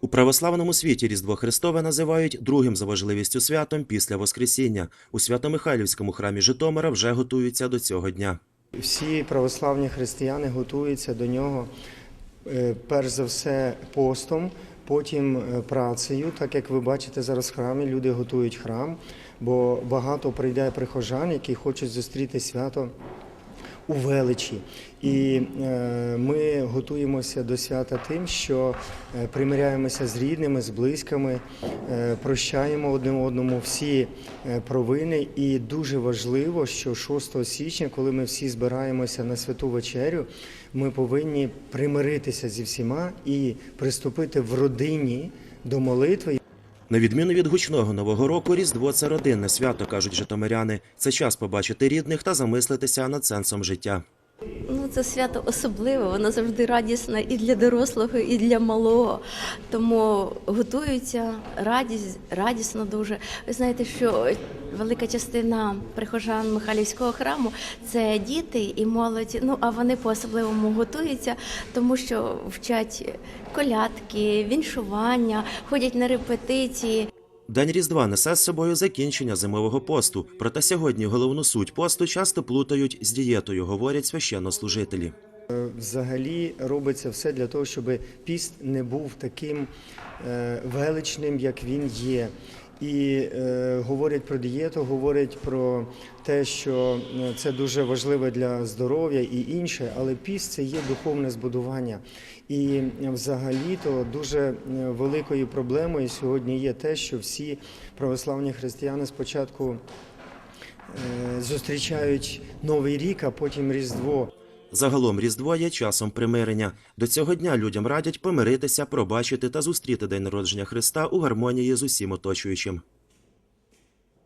У православному світі Різдво Христове називають другим за важливістю святом після Воскресіння. У Свято-Михайлівському храмі Житомира вже готуються до цього дня. Всі православні християни готуються до нього е, перш за все постом, потім е, працею. Так як ви бачите зараз в храмі, люди готують храм, бо багато прийде прихожан, які хочуть зустріти свято у величі. І е, ми готуємося до свята тим, що е, примиряємося з рідними, з близькими, е, прощаємо одне одному всі провини. І дуже важливо, що 6 січня, коли ми всі збираємося на святу вечерю, ми повинні примиритися зі всіма і приступити в родині до молитви. На відміну від гучного нового року, Різдво це родинне свято, кажуть житомиряни. Це час побачити рідних та замислитися над сенсом життя. Ну, це свято особливе, воно завжди радісне і для дорослого, і для малого. Тому готуються радість, радісно дуже. Ви знаєте, що велика частина прихожан Михайлівського храму це діти і молодь. Ну а вони по-особливому готуються, тому що вчать колядки, віншування, ходять на репетиції. День Різдва несе з собою закінчення зимового посту. Проте сьогодні головну суть посту часто плутають з дієтою, говорять священнослужителі. Взагалі робиться все для того, щоб піст не був таким е, величним, як він є. І е, говорять про дієту, говорять про те, що е, це дуже важливе для здоров'я і інше, але піст це є духовне збудування. І взагалі-то дуже е, великою проблемою сьогодні є те, що всі православні християни спочатку е, зустрічають Новий рік, а потім Різдво. Загалом Різдво є часом примирення. До цього дня людям радять помиритися, пробачити та зустріти день народження Христа у гармонії з усім оточуючим.